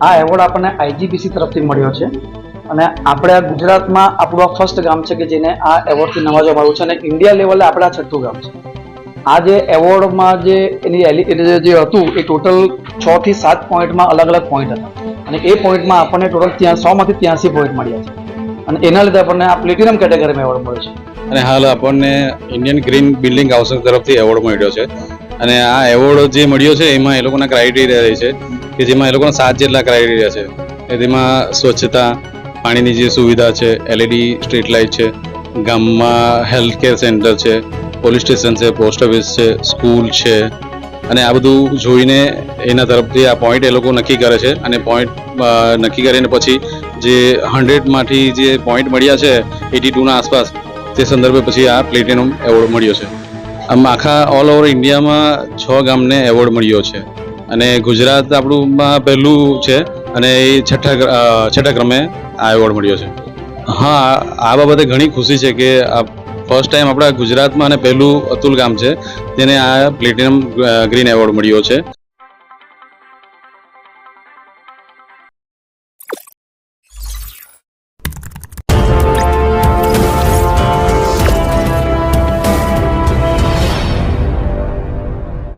આ એવોર્ડ આપણને આઈજીપીસી તરફથી મળ્યો છે. અને આપણે ગુજરાતમાં આપણું આ ફર્સ્ટ ગામ છે કે જેને આ એવોર્ડથી નવાજવામાં આવ્યું છે અને ઇન્ડિયા લેવલે આપણે આ છઠ્ઠું ગામ છે. આ જે એવોર્ડમાં જે એની જે હતું, એ ટોટલ છ થી સાત પોઈન્ટમાં અલગ અલગ પોઈન્ટ હતા. અને એ પોઈન્ટમાં આપણને ટોટલ ત્યાં સોમાંથી ત્યાંસી પોઈન્ટ મળ્યા છે. અને એના લીધે આપણને આ પ્લેટિનમ કેટેગરીમાં એવોર્ડ મળ્યો છે. અને હાલ આપણને ઇન્ડિયન ગ્રીન બિલ્ડિંગ હાઉસિંગ તરફથી એવોર્ડ મળ્યો છે. અને આ એવોર્ડ જે મળ્યો છે, એમાં એ લોકોના ક્રાઇટેરિયા રહે છે. કે જેમાં એ લોકોના સાત જેટલા ક્રાઇટેરિયા છે કે તેમાં સ્વચ્છતા, પાણીની જે સુવિધા છે એલઈડી સ્ટ્રીટ લાઇટ છે, ગામમાં હેલ્થ કેર સેન્ટર છે પોલીસ સ્ટેશન છે પોસ્ટ ઓફિસ છે સ્કૂલ છે, અને આ બધું જોઈને એના તરફથી આ પોઈન્ટ એ લોકો નક્કી કરે છે, અને પોઈન્ટ નક્કી કરીને પછી જે હંડ્રેડમાંથી જે પોઈન્ટ મળ્યા છે એટી ટુના આસપાસ, તે સંદર્ભે પછી આ પ્લેટિનમ એવોર્ડ મળ્યો છે. આમ આખા ઓલ ઓવર ઇન્ડિયામાં છ ગામને એવોર્ડ મળ્યો છે. અને ગુજરાત આપણુંમાં પહેલું છે અને એ છઠ્ઠા છઠ્ઠા ક્રમે આ એવોર્ડ મળ્યો છે. હા, આ બાબતે ઘણી ખુશી છે કે આ ફર્સ્ટ ટાઈમ આપણા ગુજરાતમાં અને પહેલું અતુલ ગામ છે. તેને આ પ્લેટિનમ ગ્રીન એવોર્ડ મળ્યો છે.